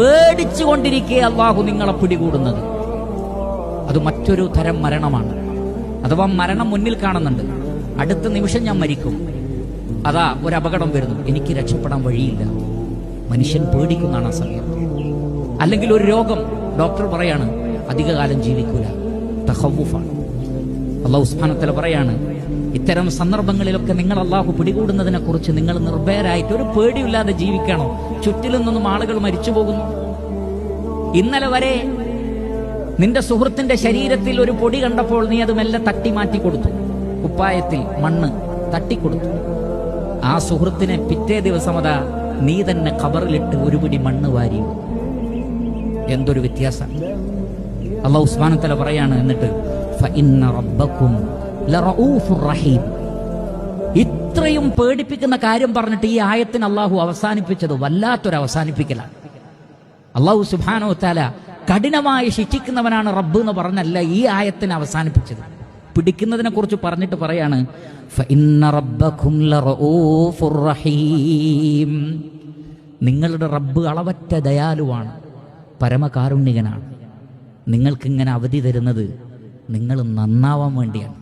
പേടിച്ചു കൊണ്ടിരിക്കെ അള്ളാഹു നിങ്ങളെ പിടികൂടുന്നത്. അത് മറ്റൊരു തരം മരണമാണ്. അഥവാ മരണം മുന്നിൽ കാണുന്നുണ്ട്. അടുത്ത നിമിഷം ഞാൻ മരിക്കും. അതാ ഒരു അപകടം വരുന്നു. എനിക്ക് രക്ഷപ്പെടാൻ വഴിയില്ല. മനുഷ്യൻ പേടിക്കുന്നതാണ് ആ സമയം. അല്ലെങ്കിൽ ഒരു രോഗം. ഡോക്ടർ പറയാണ് അധികകാലം ജീവിക്കൂല. തഹവുഫാണ് അള്ളാഹു ഉസ്മാനത്തല പറയാണ് ഇത്തരം സന്ദർഭങ്ങളിലൊക്കെ നിങ്ങൾ അള്ളാഹു പിടികൂടുന്നതിനെ കുറിച്ച് നിങ്ങൾ നിർഭയരായിട്ട് ഒരു പേടിയില്ലാതെ ജീവിക്കണോ. ചുറ്റിലും നിന്നും ആളുകൾ മരിച്ചു പോകുന്നു. ഇന്നലെ വരെ നിന്റെ സുഹൃത്തിന്റെ ശരീരത്തിൽ ഒരു പൊടി കണ്ടപ്പോൾ നീ അത് മെല്ലെ തട്ടി മാറ്റി കൊടുത്തു. കുപ്പായത്തിൽ മണ്ണ് തട്ടിക്കൊടുത്തു ആ സുഹൃത്തിനെ പിറ്റേ ദിവസം അതാ നീ തന്നെ ഖബറിലിട്ട് ഒരു പിടി മണ്ണ് വാരി എന്തൊരു വ്യത്യാസം. അള്ളാഹു ഉസ്മാനത്തല പറയാണ് എന്നിട്ട് ഇത്രയും പേടിപ്പിക്കുന്ന കാര്യം പറഞ്ഞിട്ട് ഈ ആയത്തിന് അള്ളാഹു അവസാനിപ്പിച്ചത് വല്ലാത്തൊരു അവസാനിപ്പിക്കലാണ്. അള്ളാഹു സുബാനോ താല കഠിനമായി ശിക്ഷിക്കുന്നവനാണ് റബ്ബ് എന്ന് പറഞ്ഞല്ല ഈ ആയത്തിന് അവസാനിപ്പിച്ചത്. പിടിക്കുന്നതിനെ കുറിച്ച് പറഞ്ഞിട്ട് പറയാണ്. നിങ്ങളുടെ റബ്ബ് അളവറ്റ ദയാലുവാണ് പരമകാരുണ്യകനാണ്. നിങ്ങൾക്കിങ്ങനെ അവധി തരുന്നത് നിങ്ങൾ നന്നാവാൻ വേണ്ടിയാണ്.